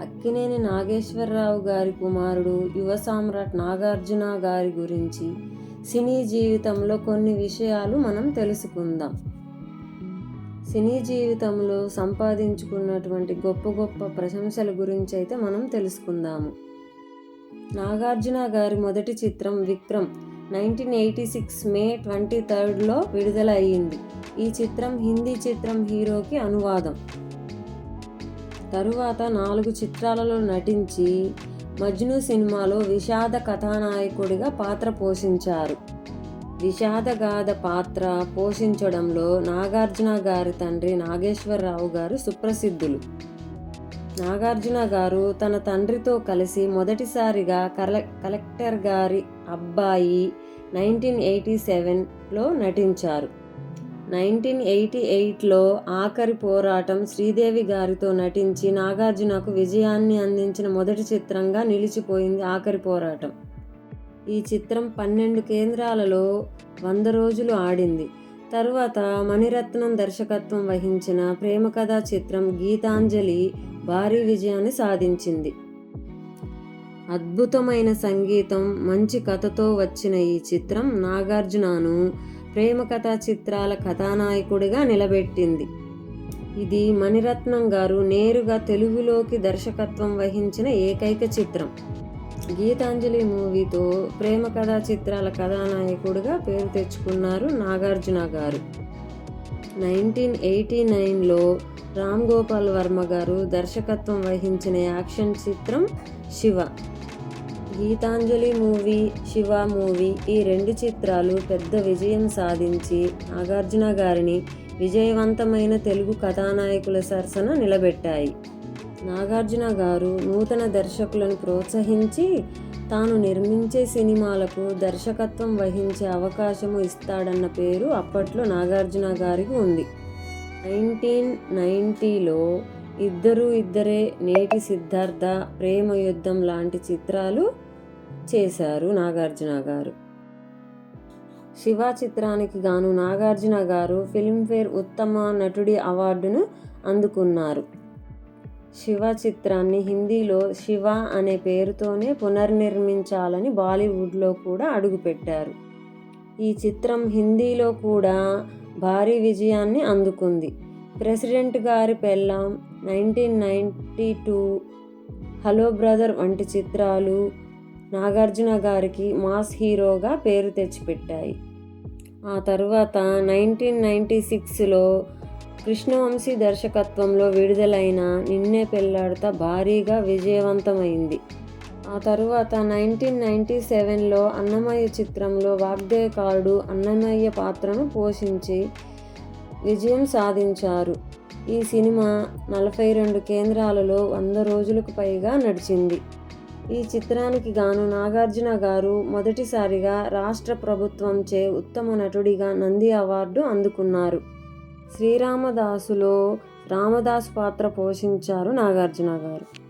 అక్కినేని నాగేశ్వరరావు గారి కుమారుడు యువ సామ్రాట్ నాగార్జున గారి గురించి సినీ జీవితంలో కొన్ని విషయాలు మనం తెలుసుకుందాం. సినీ జీవితంలో సంపాదించుకున్నటువంటి గొప్ప గొప్ప ప్రశంసల గురించి అయితే మనం తెలుసుకుందాము. నాగార్జున గారి మొదటి చిత్రం Vikram nineteen eighty six May twenty థర్డ్లో విడుదల అయ్యింది ఈ చిత్రం హిందీ చిత్రం హీరోకి అనువాదం. తరువాత నాలుగు చిత్రాలలో నటించి మజ్ను సినిమాలో విషాద కథానాయకుడిగా పాత్ర పోషించారు. విషాదగాథ పాత్ర పోషించడంలో నాగార్జున గారి తండ్రి నాగేశ్వరరావు గారు సుప్రసిద్ధులు. నాగార్జున గారు తన తండ్రితో కలిసి మొదటిసారిగా కల కలెక్టర్ గారి అబ్బాయి నైన్టీన్ ఎయిటీ సెవెన్లో నటించారు. నైన్టీన్ ఎయిటీ ఎయిట్లో ఆఖరి పోరాటం శ్రీదేవి గారితో నటించి నాగార్జునకు విజయాన్ని అందించిన మొదటి చిత్రంగా నిలిచిపోయింది ఆఖరి పోరాటం. ఈ చిత్రం పన్నెండు కేంద్రాలలో వంద రోజులు ఆడింది. తరువాత మణిరత్నం దర్శకత్వం వహించిన ప్రేమ కథా చిత్రం గీతాంజలి భారీ విజయాన్ని సాధించింది. అద్భుతమైన సంగీతం మంచి కథతో వచ్చిన ఈ చిత్రం నాగార్జునను ప్రేమ కథా చిత్రాల కథానాయకుడిగా నిలబెట్టింది. ఇది మణిరత్నం గారు నేరుగా తెలుగులోకి దర్శకత్వం వహించిన ఏకైక చిత్రం. గీతాంజలి మూవీతో ప్రేమ కథా చిత్రాల కథానాయకుడిగా పేరు తెచ్చుకున్నారు నాగార్జున గారు. నైన్టీన్ ఎయిటీ నైన్లో రామ్ గోపాల్ వర్మ గారు దర్శకత్వం వహించిన యాక్షన్ చిత్రం శివ. గీతాంజలి మూవీ శివ మూవీ ఈ రెండు చిత్రాలు పెద్ద విజయం సాధించి నాగార్జున గారిని విజయవంతమైన తెలుగు కథానాయకుల సరసన నిలబెట్టాయి. నాగార్జున గారు నూతన దర్శకులను ప్రోత్సహించి తాను నిర్మించే సినిమాలకు దర్శకత్వం వహించే అవకాశము ఇస్తాడన్న పేరు అప్పట్లో నాగార్జున గారికి ఉంది. నైన్టీన్ నైంటీలో ఇద్దరు ఇద్దరే నేటి సిద్ధార్థ ప్రేమ యుద్ధం లాంటి చిత్రాలు చేశారు నాగార్జున గారు. శివ చిత్రానికి గాను నాగార్జున గారు ఫిల్మ్ఫేర్ ఉత్తమ నటుడి అవార్డును అందుకున్నారు. శివ చిత్రాన్ని హిందీలో శివ అనే పేరుతోనే పునర్నిర్మించాలని బాలీవుడ్లో కూడా అడుగుపెట్టారు. ఈ చిత్రం హిందీలో కూడా భారీ విజయాన్ని అందుకుంది. ప్రెసిడెంట్ గారి పెళ్ళాం nineteen ninety two hello brother వంటి చిత్రాలు నాగార్జున గారికి మాస్ హీరోగా పేరు తెచ్చిపెట్టాయి. ఆ తర్వాత నైన్టీన్ నైంటీ సిక్స్లో కృష్ణవంశీ దర్శకత్వంలో విడుదలైన నిన్నే పెళ్ళాడతా భారీగా విజయవంతమైంది. ఆ తరువాత నైన్టీన్ నైంటీ సెవెన్లో అన్నమయ్య చిత్రంలో వాగ్దేయకారుడు అన్నమయ్య పాత్రను పోషించి విజయం సాధించారు. ఈ సినిమా నలభై రెండు కేంద్రాలలో వంద రోజులకు పైగా నడిచింది. ఈ చిత్రానికి గాను నాగార్జున గారు మొదటిసారిగా రాష్ట్ర ప్రభుత్వంచే ఉత్తమ నటుడిగా నంది అవార్డు అందుకున్నారు. శ్రీరామదాసులో రామదాస్ పాత్ర పోషించారు నాగార్జున గారు.